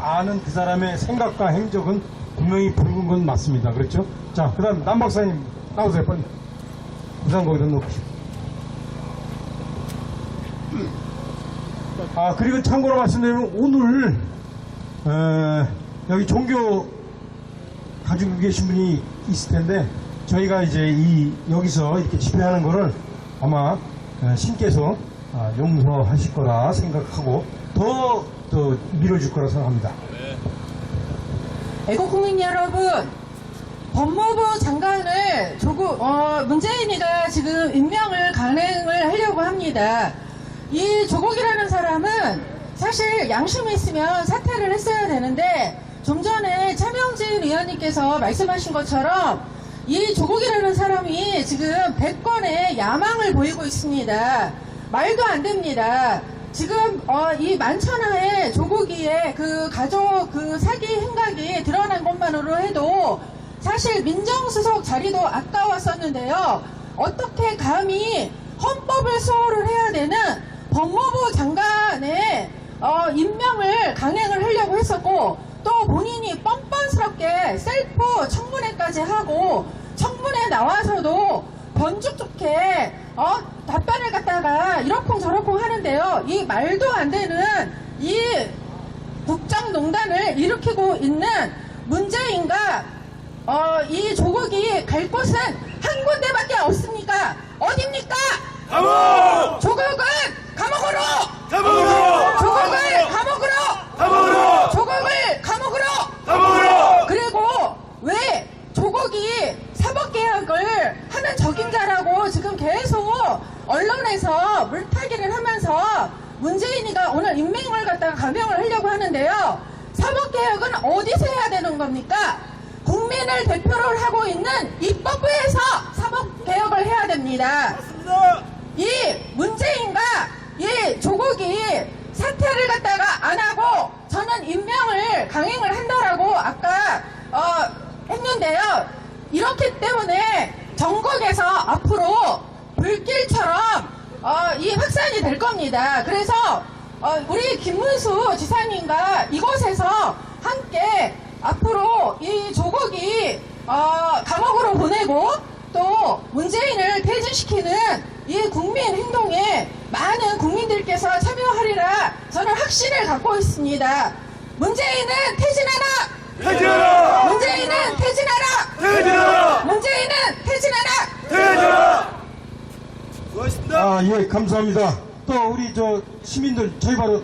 아는 그 사람의 생각과 행적은 분명히 붉은 건 맞습니다. 그렇죠? 자, 그 다음 남 박사님 나오세요. 빨리. 우산 거기다 놓으시고. 아, 그리고 참고로 말씀드리면 오늘 어, 여기 종교 가지고 계신 분이 있을 텐데 저희가 이제 이 여기서 이렇게 집회하는 거를 아마 어, 신께서 아, 용서하실 거라 생각하고 더, 더 밀어줄 거라 생각합니다. 애국 국민 여러분, 법무부 장관을 조국, 어, 문재인이가 지금 임명을 강행을 하려고 합니다. 이 조국이라는 사람은 사실 양심이 있으면 사퇴를 했어야 되는데 좀 전에 차명진 의원님께서 말씀하신 것처럼 이 조국이라는 사람이 지금 100건의 야망을 보이고 있습니다. 말도 안 됩니다. 지금 어, 이 만천하에 조국이의 그 가족 그 사기 행각이 드러난 것만으로 해도 사실 민정수석 자리도 아까웠었는데요. 어떻게 감히 헌법을 수호를 해야 되는 법무부 장관의 어, 임명을 강행을 하려고 했었고 또 본인이 뻔뻔스럽게 셀프 청문회까지 하고 청문회 나와서도 번죽 좋게 어, 답변 을 갖다가 이러쿵 저러쿵 하는데요. 이 말도 안 되는 이 국정농단을 일으키고 있는 문재인과 어, 이 조국이 갈 곳은 한 군데밖에 없습니까? 어딥니까? 감옥! 조국은 감옥으로! 감옥으로! 조국을 감옥으로! 감옥으로! 조국을 감옥으로! 감옥으로! 그리고 왜 조국이 사법개혁을 하는 적임자라고 지금 계속 언론에서 물타기를 하면서 문재인이가 오늘 임명을 갖다가 감명을 하려고 하는데요. 사법개혁은 어디서 해야 되는 겁니까? 국민을 대표로 하고 있는 입법부에서 사법개혁을 해야 됩니다. 맞습니다! 이 문재인과 이 조국이 사퇴를 갖다가 안 하고 저는 임명을 강행을 한다라고 아까 어, 했는데요. 이렇기 때문에 전국에서 앞으로 불길처럼 어, 이 확산이 될 겁니다. 그래서 어, 우리 김문수 지사님과 이곳에서 함께 앞으로 이 조국이 어, 감옥으로 보내고 또 문재인을 퇴진시키는 이 국민 행동에 많은 국민들께서 참여하리라 저는 확신을 갖고 있습니다. 문재인은 퇴진하라! 퇴진하라! 문재인은 퇴진하라! 퇴진하라! 문재인은 퇴진하라! 퇴진하라! 수고 하셨습니다. 아, 예, 감사합니다. 또 우리 저 시민들 저희 바로